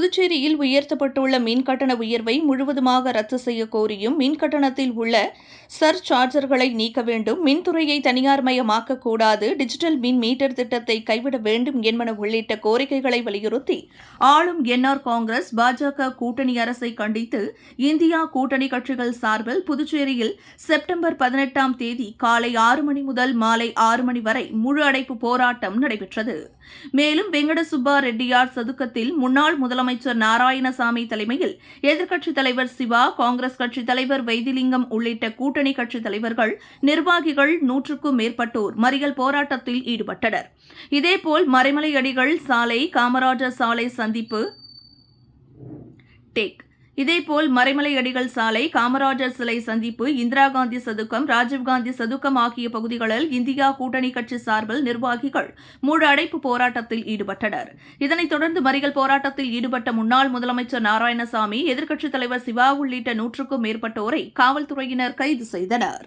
புதுச்சேரியில் உயர்த்தப்பட்டுள்ள மின் கட்டண உயர்வை முழுவதுமாக ரத்து செய்ய கோரியும் மின் கட்டணத்தில் உள்ள சர் சார்ஜர்களை நீக்க வேண்டும். மின்துறையை தனியார்மயமாக்கக் கூடாது. டிஜிட்டல் மின் மீட்டர் திட்டத்தை கைவிட வேண்டும் என்பன உள்ளிட்ட கோரிக்கைகளை வலியுறுத்தி ஆளும் என்ஆர் காங்கிரஸ் பாஜக கூட்டணி அரசை கண்டித்து இந்தியா கூட்டணி கட்சிகள் சார்பில் புதுச்சேரியில் செப்டம்பர் பதினெட்டாம் தேதி காலை ஆறு மணி முதல் மாலை ஆறு மணி வரை முழு அடைப்பு போராட்டம் நடைபெற்றது. மேலும் வெங்கட சுப்பா ரெட்டியார் சதுக்கத்தில் முன்னாள் முதலமைச்சர் நாராயணசாமி தலைமையில் எதிர்க்கட்சித் தலைவர் சிவா காங்கிரஸ் கட்சித் தலைவர் வைத்திலிங்கம் உள்ளிட்ட கூட்டணி கட்சித் தலைவர்கள் நிர்வாகிகள் நூற்றுக்கும் மேற்பட்டோர் மறியல் போராட்டத்தில் ஈடுபட்டனர். இதேபோல் மறைமலையடிகள் சாலை காமராஜர் சாலை சந்திப்பு டேக். இதேபோல் மறைமலை அடிகள் சாலை காமராஜர் சிலை சந்திப்பு இந்திரா காந்தி சதுக்கம் ராஜீவ்காந்தி சதுக்கம் ஆகிய பகுதிகளில் இந்தியா கூட்டணி கட்சி சார்பில் நிர்வாகிகள் முழு அடைப்பு போராட்டத்தில் ஈடுபட்டனர். இதனைத் தொடர்ந்து மறியல் போராட்டத்தில் ஈடுபட்ட முன்னாள் முதலமைச்சர் நாராயணசாமி எதிர்க்கட்சித் தலைவர் சிவா உள்ளிட்ட நூற்றுக்கும் மேற்பட்டோரை காவல்துறையினர் கைது செய்தனர்.